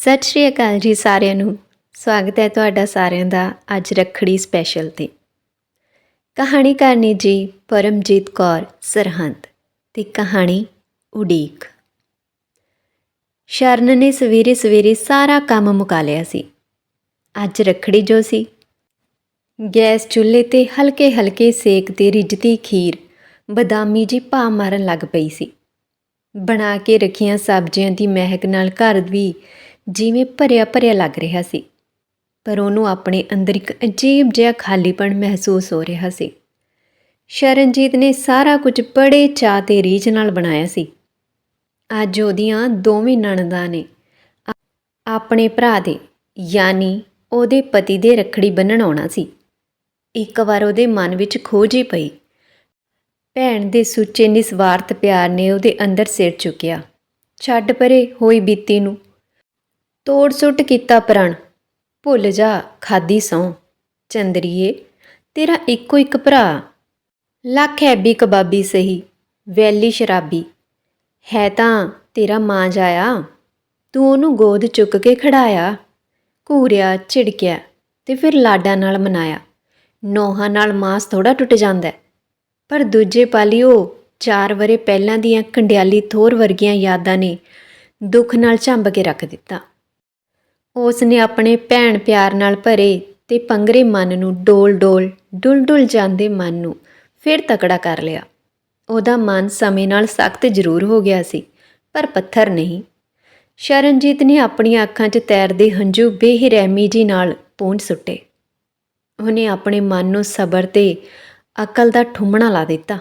ਸਤਿ ਸ਼੍ਰੀ ਅਕਾਲ ਜੀ ਸਾਰਿਆਂ ਨੂੰ। ਸਵਾਗਤ ਹੈ ਤੁਹਾਡਾ ਸਾਰਿਆਂ ਦਾ ਅੱਜ ਰੱਖੜੀ ਸਪੈਸ਼ਲ ਤੇ। ਕਹਾਣੀਕਾਰ ਨੇ ਜੀ ਪਰਮਜੀਤ ਕੌਰ ਸਰਹੰਦ ਤੇ ਕਹਾਣੀ ਉਡੀਕ। ਸ਼ਰਨ ਨੇ ਸਵੇਰੇ ਸਵੇਰੇ ਸਾਰਾ ਕੰਮ ਮੁਕਾ ਲਿਆ ਸੀ। ਅੱਜ ਰੱਖੜੀ ਜੋ ਸੀ। ਗੈਸ ਚੁੱਲ੍ਹੇ ਤੇ ਹਲਕੇ ਹਲਕੇ ਸੇਕ ਤੇ ਰਿੱਝਦੀ ਖੀਰ ਬਦਾਮੀ ਜੀ ਭਾ ਮਾਰਨ ਲੱਗ ਪਈ ਸੀ। ਬਣਾ ਕੇ ਰੱਖੀਆਂ ਸਬਜ਼ੀਆਂ ਦੀ ਮਹਿਕ ਨਾਲ ਘਰ ਵੀ ਜਿਵੇਂ ਭਰਿਆ ਭਰਿਆ ਲੱਗ ਰਿਹਾ ਸੀ, ਪਰ ਉਹਨੂੰ ਆਪਣੇ ਅੰਦਰ ਇੱਕ ਅਜੀਬ ਜਿਹਾ ਖਾਲੀਪਣ ਮਹਿਸੂਸ ਹੋ ਰਿਹਾ ਸੀ। ਸ਼ਰਨਜੀਤ ਨੇ ਸਾਰਾ ਕੁਝ ਬੜੇ ਚਾਅ ਤੇ ਰੀਝ ਨਾਲ ਬਣਾਇਆ ਸੀ। ਅੱਜ ਉਹਦੀਆਂ ਦੋਵੇਂ ਨਣਦਾਂ ਨੇ ਆਪਣੇ ਭਰਾ ਦੇ, ਯਾਨੀ ਉਹਦੇ ਪਤੀ ਦੇ ਰੱਖੜੀ ਬੰਨਣ ਆਉਣਾ ਸੀ। ਇੱਕ ਵਾਰ ਉਹਦੇ ਮਨ ਵਿੱਚ ਖੋਜ ਹੀ ਪਈ। ਭੈਣ ਦੇ ਸੁੱਚੇ ਨਿਸਵਾਰਥ ਪਿਆਰ ਨੇ ਉਹਦੇ ਅੰਦਰ ਸਿਰ ਚੁੱਕਿਆ। ਛੱਡ ਪਰੇ ਹੋਈ ਬੀਤੀ ਨੂੰ ਤੋੜ ਸੁੱਟ ਕੀਤਾ ਪ੍ਰਣ। ਭੁੱਲ ਜਾ, ਖਾਦੀ ਸੌ ਚੰਦਰੀਏ, ਤੇਰਾ ਇੱਕੋ ਇੱਕ ਭਰਾ। ਲੱਖ ਐਬੀ ਕਬਾਬੀ ਸਹੀ, ਵੈਲੀ ਸ਼ਰਾਬੀ। ਹੈ ਤਾਂ ਤੇਰਾ ਮਾਂ ਜਾਇਆ। ਤੂੰ ਉਹਨੂੰ ਗੋਦ ਚੁੱਕ ਕੇ ਖੜਾਇਆ। ਘੂਰਿਆ, ਝਿੜਕਿਆ ਤੇ ਫਿਰ ਲਾਡਾਂ ਨਾਲ ਮਨਾਇਆ। ਨੋਹਾਂ ਨਾਲ ਮਾਸ ਥੋੜਾ ਟੁੱਟ ਜਾਂਦਾ। ਪਰ ਦੂਜੇ ਪਾਲੀ ਉਹ ਚਾਰ ਵਰੇ ਪਹਿਲਾਂ ਦੀਆਂ ਕੰਡਿਆਲੀ ਥੋਰ ਵਰਗੀਆਂ ਯਾਦਾਂ ਨੇ ਦੁੱਖ ਨਾਲ ਝੰਬ ਕੇ ਰੱਖ ਦਿੱਤਾ। ਉਸ ਨੇ ਆਪਣੇ ਭੈਣ ਪਿਆਰ ਨਾਲ ਭਰੇ ਤੇ ਪੰਗਰੇ ਮਨ ਨੂੰ ਡੋਲ-ਡੋਲ ਡੁੱਲ-ਡੁੱਲ ਜਾਂਦੇ ਮਨ ਨੂੰ ਫਿਰ ਤਕੜਾ ਕਰ ਲਿਆ। ਉਹਦਾ ਮਨ ਸਮੇਂ ਨਾਲ ਸਖਤ ਜ਼ਰੂਰ ਹੋ ਗਿਆ ਸੀ, ਪਰ ਪੱਥਰ ਨਹੀਂ। ਸ਼ਰਨਜੀਤ ਨੇ ਆਪਣੀਆਂ ਅੱਖਾਂ 'ਚ ਤੈਰਦੇ ਹੰਝੂ ਬੇਰਹਿਮੀ ਜੀ ਨਾਲ ਪੂੰਝ ਸੁੱਟੇ। ਉਹਨੇ ਆਪਣੇ ਮਨ ਨੂੰ ਸਬਰ ਤੇ ਅਕਲ ਦਾ ਠੁੰਮਣਾ ਲਾ ਦਿੱਤਾ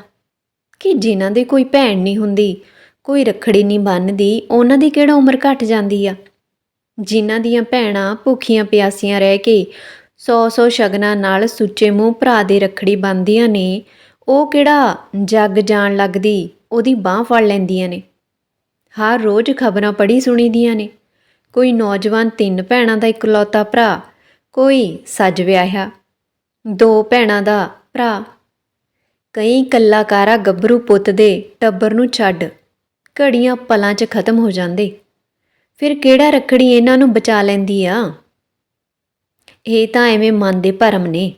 ਕਿ ਜਿਨ੍ਹਾਂ ਦੇ ਕੋਈ ਭੈਣ ਨਹੀਂ ਹੁੰਦੀ, ਕੋਈ ਰੱਖੜੀ ਨਹੀਂ ਬੰਨਦੀ, ਉਹਨਾਂ ਦੀ ਕਿਹੜਾ ਉਮਰ ਘਟ ਜਾਂਦੀ ਆ? ਜਿਨ੍ਹਾਂ ਦੀਆਂ ਭੈਣਾਂ ਭੁੱਖੀਆਂ ਪਿਆਸੀਆਂ ਰਹਿ ਕੇ ਸੌ ਸੌ ਸ਼ਗਨਾਂ ਨਾਲ ਸੁੱਚੇ ਮੂੰਹ ਭਰਾ ਦੇ ਰੱਖੜੀ ਬੰਨ੍ਹਦੀਆਂ ਨੇ, ਉਹ ਕਿਹੜਾ ਜੱਗ ਜਾਣ ਲੱਗਦੀ, ਉਹਦੀ ਬਾਹ ਫੜ ਲੈਂਦੀਆਂ ਨੇ। ਹਰ ਰੋਜ਼ ਖਬਰਾਂ ਪੜ੍ਹੀ ਸੁਣੀਦੀਆਂ ਨੇ। ਕੋਈ ਨੌਜਵਾਨ ਤਿੰਨ ਭੈਣਾਂ ਦਾ ਇਕਲੌਤਾ ਭਰਾ, ਕੋਈ ਸੱਜ ਵਿਆਹਿਆ, ਦੋ ਭੈਣਾਂ ਦਾ ਭਰਾ। ਕਈ ਕੱਲਾਕਾਰਾ ਗੱਭਰੂ ਪੁੱਤ ਦੇ ਟੱਬਰ ਨੂੰ ਛੱਡ ਘੜੀਆਂ ਪਲਾਂ 'ਚ ਖਤਮ ਹੋ ਜਾਂਦੇ। ਫਿਰ ਕਿਹੜਾ ਰੱਖੜੀ ਇਹਨਾਂ ਨੂੰ ਬਚਾ ਲੈਂਦੀ ਆ? ਇਹ ਤਾਂ ਐਵੇਂ ਮਨ ਦੇ ਭਰਮ ਨੇ।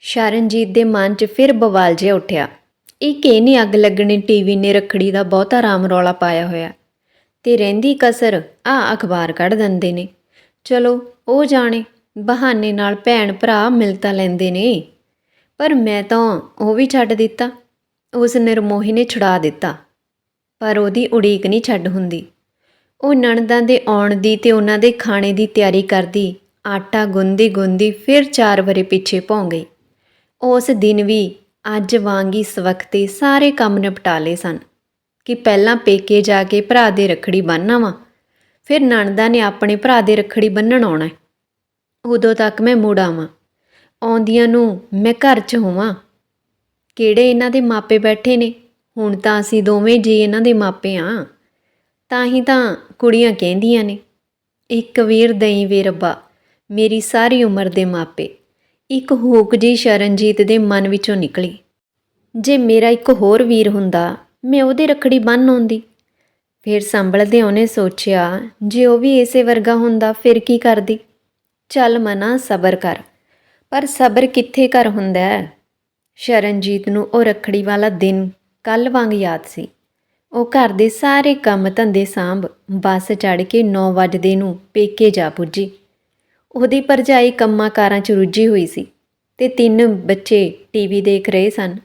ਸ਼ਰਨਜੀਤ ਦੇ ਮਨ 'ਚ ਫਿਰ ਬਵਾਲ ਜਿਹਾ ਉੱਠਿਆ। ਇਹ ਕਿ ਨਹੀਂ ਅੱਗ ਲੱਗਣੀ ਟੀਵੀ ਨੇ ਰੱਖੜੀ ਦਾ ਬਹੁਤਾ ਰਾਮ ਰੌਲਾ ਪਾਇਆ ਹੋਇਆ। ਤੇ ਰਹਿੰਦੀ ਕਸਰ ਆ ਅਖਬਾਰ ਕੱਢ ਦਿੰਦੇ ਨੇ। ਚਲੋ, ਉਹ ਜਾਣੇ, ਬਹਾਨੇ ਨਾਲ ਭੈਣ ਭਰਾ ਮਿਲ ਤਾਂ ਲੈਂਦੇ ਨੇ। ਪਰ ਮੈਂ ਤਾਂ ਉਹ ਵੀ ਛੱਡ ਦਿੱਤਾ। ਉਸ ਨਿਰਮੋਹੀ ਨੇ ਛੁਡਾ ਦਿੱਤਾ। ਪਰ ਉਹਦੀ ਉਡੀਕ ਨਹੀਂ ਛੱਡ ਹੁੰਦੀ। ਉਹ ਨਣਦਾਂ ਦੇ ਆਉਣ ਦੀ ਤੇ ਉਹਨਾਂ ਦੇ ਖਾਣੇ ਦੀ ਤਿਆਰੀ ਕਰਦੀ, ਆਟਾ ਗੁੰਦੀ ਗੁੰਦੀ ਫਿਰ ਚਾਰ ਵਰੇ ਪਿੱਛੇ ਭੌਂ ਗਈ। ਉਸ ਦਿਨ ਵੀ ਅੱਜ ਵਾਂਗੀ ਸਵਖਤੇ ਸਾਰੇ ਕੰਮ ਨਿਪਟਾ ਲਏ ਸਨ ਕਿ ਪਹਿਲਾਂ ਪੇਕੇ ਜਾ ਕੇ ਭਰਾ ਦੇ ਰੱਖੜੀ ਬੰਨ੍ਹਣਾ ਵਾ, ਫਿਰ ਨਣਦਾਂ ਨੇ ਆਪਣੇ ਭਰਾ ਦੇ ਰੱਖੜੀ ਬੰਨਣ ਆਉਣਾ ਉਦੋਂ ਤੱਕ ਮੈਂ ਮੁੜ ਆਵਾਂ ਆਉਂਦੀਆਂ ਨੂੰ ਮੈਂ ਘਰ 'ਚ ਹੋਵਾਂ। ਕਿਹੜੇ ਇਹਨਾਂ ਦੇ ਮਾਪੇ ਬੈਠੇ ਨੇ? ਹੁਣ ਤਾਂ ਅਸੀਂ ਦੋਵੇਂ ਜੀ ਇਹਨਾਂ ਦੇ ਮਾਪੇ ਆ। ਤਾਂ ਹੀ ਤਾਂ ਕੁੜੀਆਂ ਕਹਿੰਦੀਆਂ ਨੇ, ਇੱਕ ਵੀਰ ਦਈ ਵੇ ਰੱਬਾ, ਮੇਰੀ ਸਾਰੀ ਉਮਰ ਦੇ ਮਾਪੇ। ਇੱਕ ਹੂਕ ਜੀ ਸ਼ਰਨਜੀਤ ਦੇ ਮਨ ਵਿੱਚੋਂ ਨਿਕਲੀ। ਜੇ ਮੇਰਾ ਇੱਕ ਹੋਰ ਵੀਰ ਹੁੰਦਾ, ਮੈਂ ਉਹਦੇ ਰੱਖੜੀ ਬੰਨ੍ਹ ਆਉਂਦੀ। ਫਿਰ ਸੰਭਲਦੇ ਉਹਨੇ ਸੋਚਿਆ, ਜੇ ਉਹ ਵੀ ਇਸੇ ਵਰਗਾ ਹੁੰਦਾ, ਫਿਰ ਕੀ ਕਰਦੀ? ਚੱਲ ਮਨਾ, ਸਬਰ ਕਰ। ਪਰ ਸਬਰ ਕਿੱਥੇ ਕਰ ਹੁੰਦਾ? ਹੈ ਸ਼ਰਨਜੀਤ ਨੂੰ ਉਹ ਰੱਖੜੀ ਵਾਲਾ ਦਿਨ ਕੱਲ ਵਾਂਗ ਯਾਦ ਸੀ। ਉਹ ਘਰ ਦੇ ਸਾਰੇ ਕੰਮ ਧੰਦੇ ਸਾਂਭ ਬੱਸ ਚੜ ਕੇ 9 ਵਜੇ ਨੂੰ ਪੇਕੇ ਜਾ ਪੁੱਜੀ। ਉਹਦੀ ਭਰਜਾਈ ਕੰਮਾਂ ਕਾਰਾਂ 'ਚ ਰੁੱਝੀ ਹੋਈ ਸੀ ਤੇ ਤਿੰਨ ਬੱਚੇ ਟੀਵੀ ਦੇਖ ਰਹੇ ਸਨ।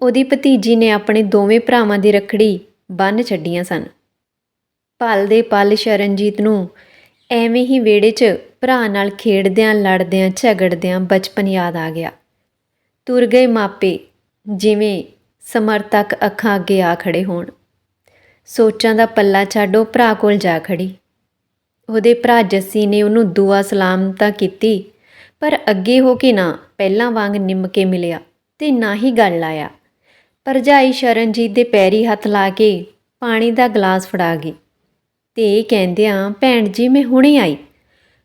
ਉਹਦੀ ਭਤੀਜੀ ਨੇ ਆਪਣੇ ਦੋਵੇਂ ਭਰਾਵਾਂ ਦੀ ਰੱਖੜੀ ਬੰਨ ਛੱਡੀਆਂ ਸਨ। ਪਲ ਦੇ ਪਲ ਸ਼ਰਨਜੀਤ ਨੂੰ ਐਵੇਂ ਹੀ ਵਿਹੜੇ 'ਚ ਭਰਾ ਨਾਲ ਖੇਡਦਿਆਂ, ਲੜਦਿਆਂ, ਝਗੜਦਿਆਂ ਬਚਪਨ ਯਾਦ ਆ ਗਿਆ। ਤੁਰ ਗਏ ਮਾਪੇ ਜਿਵੇਂ ਸਮਰਥਕ ਅੱਖਾਂ ਅੱਗੇ ਆ ਖੜੇ ਹੋਣ। ਸੋਚਾਂ ਦਾ ਪੱਲਾ ਛੱਡੋ ਭਰਾ ਕੋਲ ਜਾ ਖੜੀ। ਉਹਦੇ ਭਰਾ ਜੱਸੀ ਨੇ ਉਹਨੂੰ ਦੁਆ ਸਲਾਮ ਤਾਂ ਕੀਤੀ, ਪਰ ਅੱਗੇ ਹੋ ਕੇ ਨਾ ਪਹਿਲਾਂ ਵਾਂਗ ਨਿੰਮ ਕੇ ਮਿਲਿਆ ਤੇ ਨਾ ਹੀ ਗੱਲ ਲਾਇਆ। ਭਰਜਾਈ ਸ਼ਰਨਜੀਤ ਦੇ ਪੈਰੀ ਹੱਥ ਲਾ ਕੇ ਪਾਣੀ ਦਾ ਗਲਾਸ ਫੜਾ ਗਈ ਤੇ ਇਹ ਕਹਿੰਦਿਆਂ, ਭੈਣ ਜੀ, ਮੈਂ ਹੁਣੇ ਆਈ।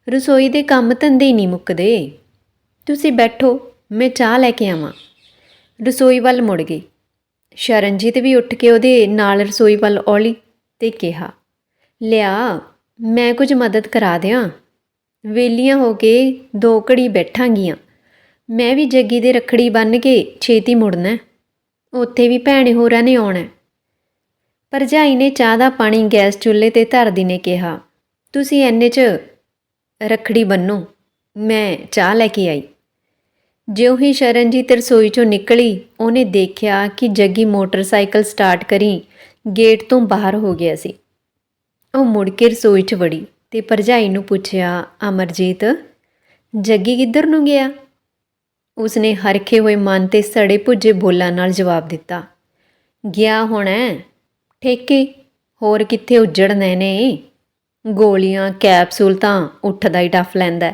ਰਸੋਈ ਦੇ ਕੰਮ ਧੰਦੇ ਹੀ ਨਹੀਂ ਮੁੱਕਦੇ। ਤੁਸੀਂ ਬੈਠੋ, ਮੈਂ ਚਾਹ ਲੈ ਕੇ ਆਵਾਂ। ਰਸੋਈ ਵੱਲ ਮੁੜ ਗਈ। ਸ਼ਰਨਜੀਤ ਵੀ ਉੱਠ ਕੇ ਉਹਦੇ ਨਾਲ ਰਸੋਈ ਵੱਲ ਔਲੀ ਤੇ ਕਿਹਾ, ਲਿਆ, ਮੈਂ ਕੁਝ ਮਦਦ ਕਰਾ ਦਿਆਂ। ਵੇਲੀਆਂ ਹੋ ਕੇ ਦੋ ਘੜੀ ਬੈਠਾਂਗੀਆਂ। ਮੈਂ ਵੀ ਜੱਗੀ ਦੇ ਰੱਖੜੀ ਬੰਨ੍ਹ ਕੇ ਛੇਤੀ ਮੁੜਨਾ ਉੱਥੇ ਵੀ ਭੈਣੇ ਹੋਰਾਂ ਨੇ ਆਉਣਾ ਹੈ। ਭਰਜਾਈ ਨੇ ਚਾਹ ਦਾ ਪਾਣੀ ਗੈਸ ਚੁੱਲ੍ਹੇ ਤੇ ਧਰਦੀ ਨੇ ਕਿਹਾ, ਤੁਸੀਂ ਐਨੇ 'ਚ ਰੱਖੜੀ ਬੰਨੋ, ਮੈਂ ਚਾਹ ਲੈ ਕੇ ਆਈ। ਜਿਉਂ ਹੀ ਸ਼ਰਨਜੀਤ ਰਸੋਈ ਚੋਂ ਨਿਕਲੀ ਉਹਨੇ ਦੇਖਿਆ ਕਿ ਜੱਗੀ ਮੋਟਰਸਾਈਕਲ ਸਟਾਰਟ ਕਰੀ ਗੇਟ ਤੋਂ ਬਾਹਰ ਹੋ ਗਿਆ ਸੀ। ਉਹ ਮੁੜ ਕੇ ਰਸੋਈ 'ਚ ਵੜੀ ਤੇ ਭਰਜਾਈ ਨੂੰ ਪੁੱਛਿਆ ਅਮਰਜੀਤ ਜੱਗੀ ਕਿੱਧਰ ਨੂੰ ਗਿਆ? ਉਸਨੇ ਹਰਖੇ ਹੋਏ ਮਨ ਤੇ ਸੜੇ ਭੁੱਜੇ ਬੋਲਾਂ ਨਾਲ ਜਵਾਬ ਦਿੱਤਾ ਗਿਆ ਹੋਣਾ ਹੈ, ਠੇਕੇ ਹੋਰ ਕਿੱਥੇ ਉੱਜੜਨੇ ਨੇ? ਗੋਲੀਆਂ ਕੈਪਸੂਲ ਤਾਂ ਉੱਠਦਾ ਹੀ ਡੱਫ ਲੈਂਦਾ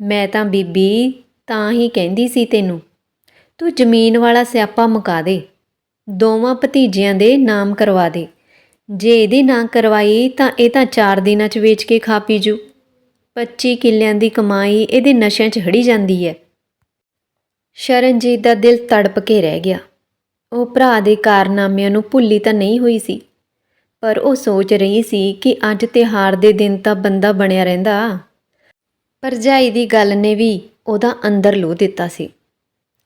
ਮੈਂ ਤਾਂ ਬੀਬੀ ਤਾਂ ਹੀ ਕਹਿੰਦੀ ਸੀ ਤੈਨੂੰ, ਤੂੰ ਜ਼ਮੀਨ ਵਾਲਾ ਸਿਆਪਾ ਮੁਕਾ ਦੇ, ਦੋਵਾਂ ਭਤੀਜਿਆਂ ਦੇ ਨਾਮ ਕਰਵਾ ਦੇ। ਜੇ ਇਹਦੇ ਨਾ ਕਰਵਾਈ ਤਾਂ ਇਹ ਤਾਂ 4 ਦਿਨਾਂ 'ਚ ਵੇਚ ਕੇ ਖਾ ਪੀ ਜੂ। 25 ਕਿੱਲਿਆਂ ਦੀ ਕਮਾਈ ਇਹਦੇ ਨਸ਼ਿਆਂ 'ਚ ਹੜੀ ਜਾਂਦੀ ਹੈ ਸ਼ਰਨਜੀਤ ਦਾ ਦਿਲ ਤੜਪ ਕੇ ਰਹਿ ਗਿਆ। ਉਹ ਭਰਾ ਦੇ ਕਾਰਨਾਮਿਆਂ ਨੂੰ ਭੁੱਲੀ ਤਾਂ ਨਹੀਂ ਹੋਈ ਸੀ, ਪਰ ਉਹ ਸੋਚ ਰਹੀ ਸੀ ਕਿ ਅੱਜ ਤਿਉਹਾਰ ਦੇ ਦਿਨ ਤਾਂ ਬੰਦਾ ਬਣਿਆ ਰਹਿੰਦਾ। ਭਰਜਾਈ ਦੀ ਗੱਲ ਨੇ ਵੀ ਉਹਦਾ ਅੰਦਰ ਲੋ ਦਿੱਤਾ ਸੀ।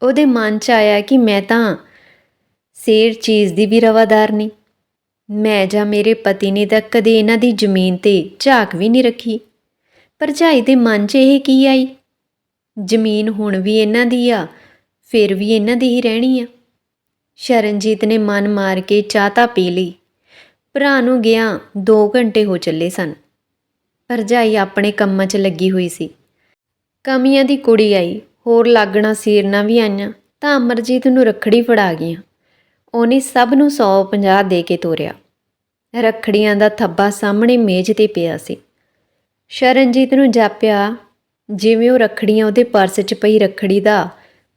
ਉਹਦੇ ਮਨ 'ਚ ਆਇਆ ਕਿ ਮੈਂ ਤਾਂ ਸੇਰ ਚੀਜ਼ ਦੀ ਵੀ ਰਵਾਦਾਰ ਨਹੀਂ ਮੈਂ ਜਾਂ ਮੇਰੇ ਪਤੀ ਨੇ ਤਾਂ ਕਦੇ ਇਹਨਾਂ ਦੀ ਜ਼ਮੀਨ ਤੇ ਝਾਕ ਵੀ ਨਹੀਂ ਰੱਖੀ। ਭਰਜਾਈ ਦੇ ਮਨ 'ਚ ਇਹ ਕੀ ਆਈ? ਜ਼ਮੀਨ ਹੁਣ ਵੀ ਇਹਨਾਂ ਦੀ ਆ, ਫਿਰ ਵੀ ਇਹਨਾਂ ਦੀ ਹੀ ਰਹਿਣੀ ਆ। ਸ਼ਰਨਜੀਤ ਨੇ ਮਨ ਮਾਰ ਕੇ ਚਾਹ ਤਾਂ ਪੀ ਲਈ। ਭਰਾ ਨੂੰ ਗਿਆ 2 ਘੰਟੇ ਹੋ ਚੱਲੇ ਸਨ। ਭਰਜਾਈ ਆਪਣੇ ਕੰਮਾਂ 'ਚ ਲੱਗੀ ਹੋਈ ਸੀ। ਕਮੀਆਂ ਦੀ ਕੁੜੀ ਆਈ, ਹੋਰ ਲਾਗਣਾ ਸੀਰਨਾ ਵੀ ਆਈਆਂ, ਤਾਂ ਅਮਰਜੀਤ ਨੂੰ ਰੱਖੜੀ ਫੜਾ ਗਈਆਂ। ਉਹਨੇ ਸਭ ਨੂੰ 150 ਦੇ ਕੇ ਤੋਰਿਆ। ਰੱਖੜੀਆਂ ਦਾ ਥੱਬਾ ਸਾਹਮਣੇ ਮੇਜ਼ ਤੇ ਪਿਆ ਸੀ। ਸ਼ਰਨਜੀਤ ਨੂੰ ਜਾਪਿਆ, ਜਿਵੇਂ ਉਹ ਰੱਖੜੀਆਂ ਉਹਦੇ ਪਰਸ 'ਚ ਪਈ ਰੱਖੜੀ ਦਾ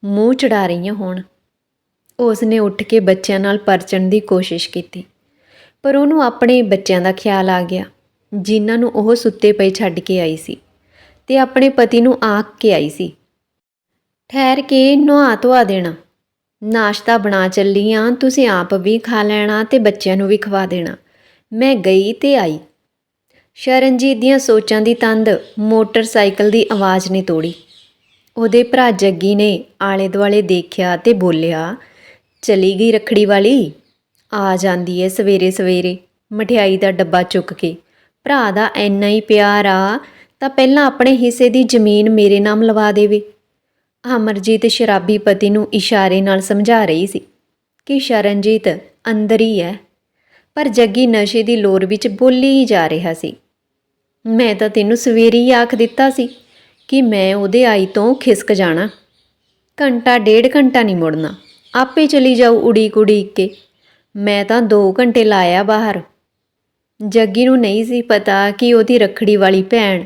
ਮੂੰਹ ਚੜਾ ਰਹੀਆਂ ਹੋਣ। ਉਸ ਨੇ ਉੱਠ ਕੇ ਬੱਚਿਆਂ ਨਾਲ ਪਰਚਣ ਦੀ ਕੋਸ਼ਿਸ਼ ਕੀਤੀ, ਪਰ ਉਹਨੂੰ ਆਪਣੇ ਬੱਚਿਆਂ ਦਾ ਖਿਆਲ ਆ ਗਿਆ, ਜਿਨ੍ਹਾਂ ਨੂੰ ਉਹ ਸੁੱਤੇ ਪਏ ਛੱਡ ਕੇ ਆਈ ਸੀ। ਤੇ ਆਪਣੇ ਪਤੀ ਨੂੰ ਆਖ ਕੇ ਆਈ ਸੀ। ਠਹਿਰ ਕੇ ਨੁਹਾ ਧਵਾ ਦੇਣਾ। ਨਾਸ਼ਤਾ ਬਣਾ ਚੱਲੀ ਆਂ, ਤੁਸੀਂ ਆਪ ਵੀ ਖਾ ਲੈਣਾ ਤੇ ਬੱਚਿਆਂ ਨੂੰ ਵੀ ਖਵਾ ਦੇਣਾ। ਮੈਂ ਗਈ ਤੇ ਆਈ। ਸ਼ਰਨਜੀਤ ਦੀਆਂ ਸੋਚਾਂ ਦੀ ਤੰਦ ਮੋਟਰਸਾਈਕਲ ਦੀ ਆਵਾਜ਼ ਨੇ ਤੋੜੀ। ਉਹਦੇ ਭਰਾ ਜੱਗੀ ਨੇ ਆਲੇ ਦੁਆਲੇ ਦੇਖਿਆ ਤੇ ਬੋਲਿਆ, ਚਲੀ ਗਈ ਰਖੜੀ ਵਾਲੀ? ਆ ਜਾਂਦੀ ਏ ਸਵੇਰੇ ਸਵੇਰੇ ਮਠਿਆਈ ਦਾ ਡੱਬਾ ਚੁੱਕ ਕੇ। ਭਰਾ ਦਾ ਐਨਾ ਹੀ ਪਿਆਰ ਆ ਤਾਂ ਪਹਿਲਾਂ ਆਪਣੇ ਹਿੱਸੇ ਦੀ ਜ਼ਮੀਨ ਮੇਰੇ ਨਾਮ ਲਵਾ ਦੇਵੇ। ਅਮਰਜੀਤ ਸ਼ਰਾਬੀ ਪਤੀ ਨੂੰ ਇਸ਼ਾਰੇ ਨਾਲ ਸਮਝਾ ਰਹੀ ਸੀ ਕਿ ਸ਼ਰਨਜੀਤ ਅੰਦਰ ਹੀ ਹੈ, ਪਰ ਜੱਗੀ ਨਸ਼ੇ ਦੀ ਲੋਰ ਵਿੱਚ ਬੋਲੀ ਹੀ ਜਾ ਰਿਹਾ ਸੀ। ਮੈਂ ਤਾਂ ਤੈਨੂੰ ਸਵੇਰੇ ਹੀ ਆਖ ਦਿੱਤਾ ਸੀ ਕਿ ਮੈਂ ਉਹਦੇ ਆਈ ਤੋਂ ਖਿਸਕ ਜਾਣਾ। ਘੰਟਾ, ਡੇਢ ਘੰਟਾ ਨਹੀਂ ਮੁੜਨਾ। ਆਪੇ ਚਲੀ ਜਾਊ ਉਡੀਕ ਉਡੀਕ ਕੇ ਮੈਂ ਤਾਂ 2 ਘੰਟੇ ਲਾਇਆ ਬਾਹਰ। ਜੱਗੀ ਨੂੰ ਨਹੀਂ ਸੀ ਪਤਾ ਕਿ ਉਹਦੀ ਰੱਖੜੀ ਵਾਲੀ ਭੈਣ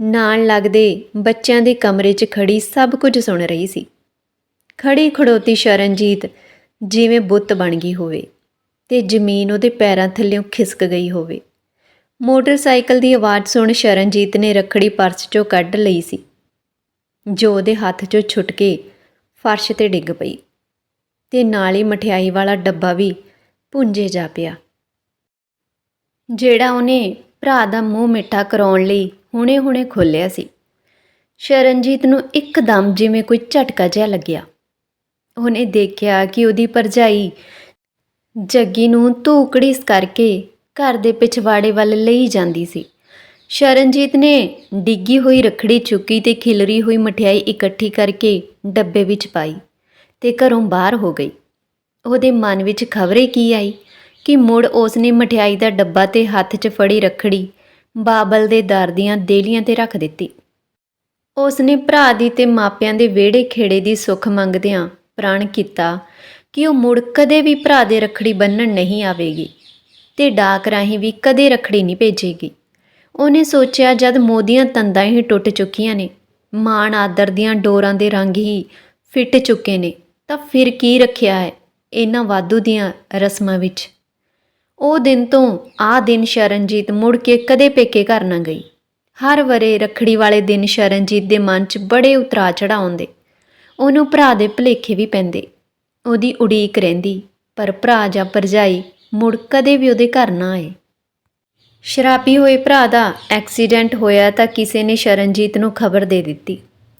ਨਾਲ ਲੱਗਦੇ ਬੱਚਿਆਂ ਦੇ ਕਮਰੇ 'ਚ ਖੜੀ ਸਭ ਕੁਝ ਸੁਣ ਰਹੀ ਸੀ। ਖੜੀ ਖੜੋਤੀ ਸ਼ਰਨਜੀਤ ਜਿਵੇਂ ਬੁੱਤ ਬਣ ਗਈ ਹੋਵੇ ਤੇ ਜ਼ਮੀਨ ਉਹਦੇ ਪੈਰਾਂ ਥੱਲੇੋਂ ਖਿਸਕ ਗਈ ਹੋਵੇ। ਮੋਟਰਸਾਈਕਲ ਦੀ ਆਵਾਜ਼ ਸੁਣ ਸ਼ਰਨਜੀਤ ਨੇ ਰੱਖੜੀ ਪਰਸ 'ਚੋਂ ਕੱਢ ਲਈ ਸੀ। ਜੋ ਉਹਦੇ ਹੱਥ 'ਚੋਂ ਛੁੱਟ ਕੇ ਫਰਸ਼ ਤੇ ਡਿੱਗ ਪਈ ਤੇ ਨਾਲ ਹੀ ਮਠਿਆਈ ਵਾਲਾ ਡੱਬਾ ਵੀ ਪੁੰਜੇ ਜਾ ਪਿਆ। ਜਿਹੜਾ ਉਹਨੇ ਭਰਾ ਦਾ ਮੂੰਹ ਮਿੱਠਾ ਕਰਾਉਣ ਲਈ ਹੁਣੇ-ਹੁਣੇ ਖੋਲਿਆ ਸੀ। ਸ਼ਰਨਜੀਤ ਨੂੰ ਇੱਕਦਮ ਜਿਵੇਂ ਕੋਈ ਝਟਕਾ ਜਿਹਾ ਲੱਗਿਆ। ਉਹਨੇ ਦੇਖਿਆ ਕਿ ਉਹਦੀ ਪਰਜਾਈ ਜੱਗੀ ਨੂੰ ਧੂਕੜੀਸ ਕਰਕੇ ਘਰ ਦੇ ਪਿਛਵਾੜੇ ਵੱਲ ਲਈ ਜਾਂਦੀ ਸੀ। ਸ਼ਰਨਜੀਤ ਨੇ ਡਿੱਗੀ ਹੋਈ ਰਖੜੀ ਚੁੱਕੀ ਤੇ ਖਿਲਰੀ ਹੋਈ ਮਠਿਆਈ ਇਕੱਠੀ ਕਰਕੇ ਡੱਬੇ ਵਿੱਚ ਪਾਈ ਤੇ ਘਰੋਂ ਬਾਹਰ ਹੋ ਗਈ। ਉਹਦੇ ਮਨ ਵਿੱਚ ਖਬਰੇ ਕੀ ਆਈ ਕਿ ਮੁੜ ਉਸ ਨੇ ਮਠਿਆਈ ਦਾ ਡੱਬਾ ਤੇ ਹੱਥ 'ਚ ਫੜੀ ਰਖੜੀ ਬਾਬਲ ਦੇ ਦਰ ਦੀਆਂ ਦੇਲੀਆਂ ਤੇ ਰੱਖ ਦਿੱਤੀ। ਉਸ ਨੇ ਭਰਾ ਦੀ ਤੇ ਮਾਪਿਆਂ ਦੇ ਵਿਹੜੇ ਖੇੜੇ ਦੀ ਸੁੱਖ ਮੰਗਦਿਆਂ ਪ੍ਰਣ ਕੀਤਾ ਕਿ ਉਹ ਮੁੜ ਕਦੇ ਵੀ ਭਰਾ ਦੇ ਰਖੜੀ ਬੰਨਣ ਨਹੀਂ ਆਵੇਗੀ ਤੇ ਡਾਕ ਰਾਹੀਂ ਵੀ ਕਦੇ ਰਖੜੀ ਨਹੀਂ ਭੇਜੇਗੀ। ਉਹਨੇ ਸੋਚਿਆ, ਜਦ ਮੋਦੀਆਂ ਤੰਦਾਂ ਹੀ ਟੁੱਟ ਚੁੱਕੀਆਂ ਨੇ, ਮਾਣ ਆਦਰ ਦੀਆਂ ਡੋਰਾਂ ਦੇ ਰੰਗ ਹੀ ਫਿੱਟ ਚੁੱਕੇ ਨੇ, ਤਾਂ ਫਿਰ ਕੀ ਰੱਖਿਆ ਹੈ ਇਹਨਾਂ ਵਾਧੂ ਦੀਆਂ ਰਸਮਾਂ ਵਿੱਚ? ਉਹ ਦਿਨ ਤੋਂ ਆ ਦਿਨ ਸ਼ਰਨਜੀਤ ਮੁੜ ਕੇ ਕਦੇ ਪੇਕੇ ਘਰ ਨਾ ਗਈ। ਹਰ ਵਰੇ ਰਖੜੀ ਵਾਲੇ ਦਿਨ ਸ਼ਰਨਜੀਤ ਦੇ ਮਨ 'ਚ ਬੜੇ ਉਤਰਾ ਚੜਾਉਂਦੇ ਉਹਨੂੰ ਭਰਾ ਦੇ ਭਲੇਖੇ ਵੀ ਪੈਂਦੇ। ਉਹਦੀ ਉਡੀਕ ਰਹਿੰਦੀ, ਪਰ ਭਰਾ ਜਾਂ ਪਰਜਾਈ ਮੁੜ ਕਦੇ ਵੀ ਉਹਦੇ ਘਰ ਨਾ ਆਏ। ਸ਼ਰਾਬੀ ਹੋਏ ਭਰਾ ਦਾ ਐਕਸੀਡੈਂਟ ਹੋਇਆ ਤਾਂ ਕਿਸੇ ਨੇ ਸ਼ਰਨਜੀਤ ਨੂੰ ਖਬਰ ਦੇ ਦਿੱਤੀ।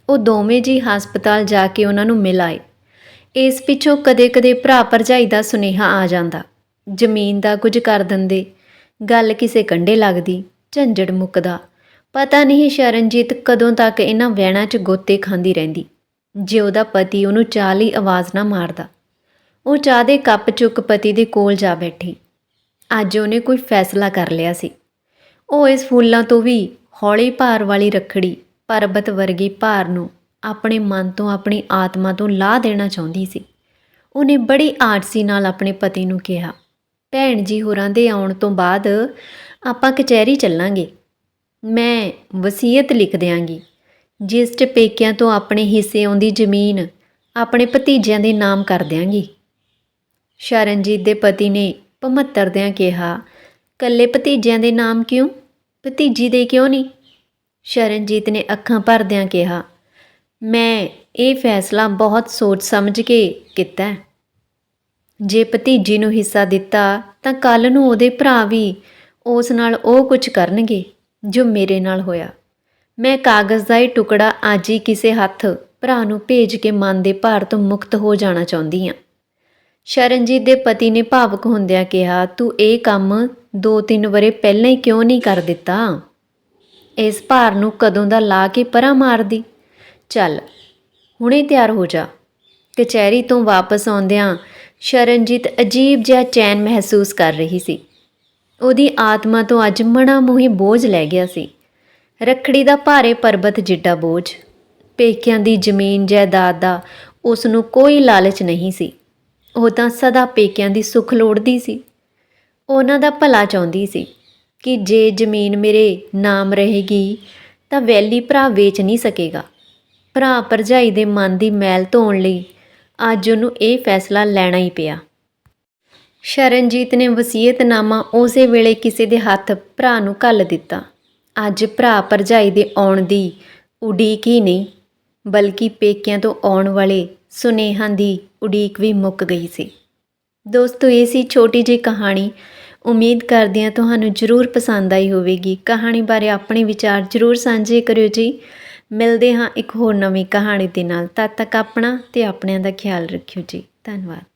ਉਹ ਦੋਵੇਂ ਜੀ ਹਸਪਤਾਲ ਜਾ ਕੇ ਉਹਨਾਂ ਨੂੰ ਮਿਲ ਆਏ। ਇਸ ਪਿੱਛੋਂ ਕਦੇ-ਕਦੇ ਭਰਾ ਭਰਜਾਈ ਦਾ ਸੁਨੇਹਾ ਆ ਜਾਂਦਾ। ਜ਼ਮੀਨ ਦਾ ਕੁਝ ਕਰ ਦਿੰਦੇ। ਗੱਲ ਕਿਸੇ ਕੰਡੇ ਲੱਗਦੀ, ਝੰਜੜ ਮੁੱਕਦਾ। ਪਤਾ ਨਹੀਂ ਸ਼ਰਨਜੀਤ ਕਦੋਂ ਤੱਕ ਇਹਨਾਂ ਵਹਿਣਾਂ 'ਚ ਗੋਤੇ ਖਾਂਦੀ ਰਹਿੰਦੀ। ਜੇ ਉਹਦਾ ਪਤੀ ਉਹਨੂੰ ਚਾਹ ਲਈ ਆਵਾਜ਼ ਨਾ ਮਾਰਦਾ। ਉਹ ਚਾਹ ਦੇ ਕੱਪ ਚੁੱਕ ਪਤੀ ਦੇ ਕੋਲ ਜਾ ਬੈਠੀ। ਅੱਜ ਉਹਨੇ ਕੋਈ ਫੈਸਲਾ ਕਰ ਲਿਆ ਸੀ। ਉਹ ਇਸ ਫੁੱਲਾਂ ਤੋਂ ਵੀ ਹੌਲੀ ਭਾਰ ਵਾਲੀ ਰੱਖੜੀ, ਪਰਬਤ ਵਰਗੀ ਭਾਰ ਨੂੰ ਆਪਣੇ ਮਨ ਤੋਂ, ਆਪਣੀ ਆਤਮਾ ਤੋਂ ਲਾਹ ਦੇਣਾ ਚਾਹੁੰਦੀ ਸੀ। ਉਹਨੇ ਬੜੀ ਆਰਸੀ ਨਾਲ ਆਪਣੇ ਪਤੀ ਨੂੰ ਕਿਹਾ ਭੈਣ ਜੀ ਹੋਰਾਂ ਦੇ ਆਉਣ ਤੋਂ ਬਾਅਦ ਆਪਾਂ ਕਚਹਿਰੀ ਚੱਲਾਂਗੇ। ਮੈਂ ਵਸੀਅਤ ਲਿਖ ਦਿਆਂਗੀ। ਜਿਸ 'ਚ ਪੇਕਿਆਂ ਤੋਂ ਆਪਣੇ ਹਿੱਸੇ ਆਉਂਦੀ ਜ਼ਮੀਨ ਆਪਣੇ ਭਤੀਜਿਆਂ ਦੇ ਨਾਮ ਕਰ ਦਿਆਂਗੀ। ਸ਼ਰਨਜੀਤ ਦੇ ਪਤੀ ਨੇ ਭਮੱਤਰਦਿਆਂ ਕਿਹਾ, ਕੱਲੇ ਭਤੀਜਿਆਂ ਦੇ ਨਾਮ ਕਿਉਂ? ਭਤੀਜੀ ਦੇ ਕਿਉਂ ਨਹੀਂ? ਸ਼ਰਨਜੀਤ ਨੇ ਅੱਖਾਂ ਭਰਦਿਆਂ ਕਿਹਾ, ਮੈਂ ਇਹ ਫੈਸਲਾ ਬਹੁਤ ਸੋਚ ਸਮਝ ਕੇ ਕੀਤਾ ਜੇ ਭਤੀਜੀ ਨੂੰ ਹਿੱਸਾ ਦਿੱਤਾ, ਤਾਂ ਕੱਲ ਨੂੰ ਉਹਦੇ ਭਰਾ ਵੀ ਉਸ ਨਾਲ ਉਹ ਕੁਝ ਕਰਨਗੇ ਜੋ ਮੇਰੇ ਨਾਲ ਹੋਇਆ। ਮੈਂ ਕਾਗਜ਼ ਦਾ ਇਹ ਟੁਕੜਾ ਅੱਜ ਹੀ ਕਿਸੇ ਹੱਥ ਭਰਾ ਨੂੰ ਭੇਜ ਕੇ ਮਨ ਦੇ ਭਾਰ ਤੋਂ ਮੁਕਤ ਹੋ ਜਾਣਾ ਚਾਹੁੰਦੀ ਹਾਂ। ਸ਼ਰਨਜੀਤ ਦੇ ਪਤੀ ਨੇ ਭਾਵਕ ਹੁੰਦਿਆਂ ਕਿਹਾ, ਤੂੰ ਇਹ ਕੰਮ 2-3 ਵਰੇ ਪਹਿਲਾਂ ਹੀ ਕਿਉਂ ਨਹੀਂ ਕਰ ਦਿੱਤਾ? ਇਸ ਭਾਰ ਨੂੰ ਕਦੋਂ ਦਾ ਲਾ ਕੇ ਪਰਾਂ ਮਾਰਦੀ? ਚੱਲ, ਹੁਣੇ ਤਿਆਰ ਹੋ ਜਾ। ਕਚਹਿਰੀ ਤੋਂ ਵਾਪਸ ਆਉਂਦਿਆਂ ਸ਼ਰਨਜੀਤ ਅਜੀਬ ਜਿਹਾ ਚੈਨ ਮਹਿਸੂਸ ਕਰ ਰਹੀ ਸੀ। ਉਹਦੀ ਆਤਮਾ ਤੋਂ ਅੱਜ ਮਣਾ ਮੋਹੀ ਬੋਝ ਲੈ ਗਿਆ ਸੀ। ਰੱਖੜੀ ਦਾ ਭਾਰੇ ਪਰਬਤ ਜਿੱਡਾ ਬੋਝ। ਪੇਕਿਆਂ ਦੀ ਜ਼ਮੀਨ ਜਾਇਦਾਦ ਦਾ ਉਸ ਨੂੰ ਕੋਈ ਲਾਲਚ ਨਹੀਂ ਸੀ। ਉਹ ਤਾਂ ਸਦਾ ਪੇਕਿਆਂ ਦੀ ਸੁੱਖ ਲੋੜਦੀ ਸੀ। ਉਹਨਾਂ ਦਾ ਭਲਾ ਚਾਹੁੰਦੀ ਸੀ ਕਿ ਜੇ ਜ਼ਮੀਨ ਮੇਰੇ ਨਾਮ ਰਹੇਗੀ ਤਾਂ ਵੈਲੀ ਭਰਾ ਵੇਚ ਨਹੀਂ ਸਕੇਗਾ। ਭਰਾ ਭਰਜਾਈ ਦੇ ਮਨ ਦੀ ਮੈਲ ਧੋਣ ਲਈ ਅੱਜ ਉਹਨੂੰ ਇਹ ਫੈਸਲਾ ਲੈਣਾ ਹੀ ਪਿਆ। ਸ਼ਰਨਜੀਤ ਨੇ ਵਸੀਅਤਨਾਮਾ ਉਸੇ ਵੇਲੇ ਕਿਸੇ ਦੇ ਹੱਥ ਭਰਾ ਨੂੰ ਘੱਲ ਦਿੱਤਾ। ਅੱਜ ਭਰਾ ਭਰਜਾਈ ਦੇ ਆਉਣ ਦੀ ਉਡੀਕ ਹੀ ਨਹੀਂ, ਬਲਕਿ ਪੇਕਿਆਂ ਤੋਂ ਆਉਣ ਵਾਲੇ ਸੁਨੇਹਾਂ ਦੀ ਉਡੀਕ ਵੀ ਮੁੱਕ ਗਈ ਸੀ। ਦੋਸਤੋ, ਇਹ ਸੀ ਛੋਟੀ ਜਿਹੀ ਕਹਾਣੀ। ਉਮੀਦ ਕਰਦੀ ਹਾਂ ਤੁਹਾਨੂੰ ਜ਼ਰੂਰ ਪਸੰਦ ਆਈ ਹੋਵੇਗੀ। ਕਹਾਣੀ ਬਾਰੇ ਆਪਣੇ ਵਿਚਾਰ ਜ਼ਰੂਰ ਸਾਂਝੇ ਕਰਿਓ ਜੀ। ਮਿਲਦੇ ਹਾਂ ਇੱਕ ਹੋਰ ਨਵੀਂ ਕਹਾਣੀ ਦੇ ਨਾਲ। ਤਦ ਤੱਕ ਆਪਣਾ ਤੇ ਆਪਣਿਆਂ ਦਾ ਖਿਆਲ ਰੱਖਿਓ ਜੀ। ਧੰਨਵਾਦ।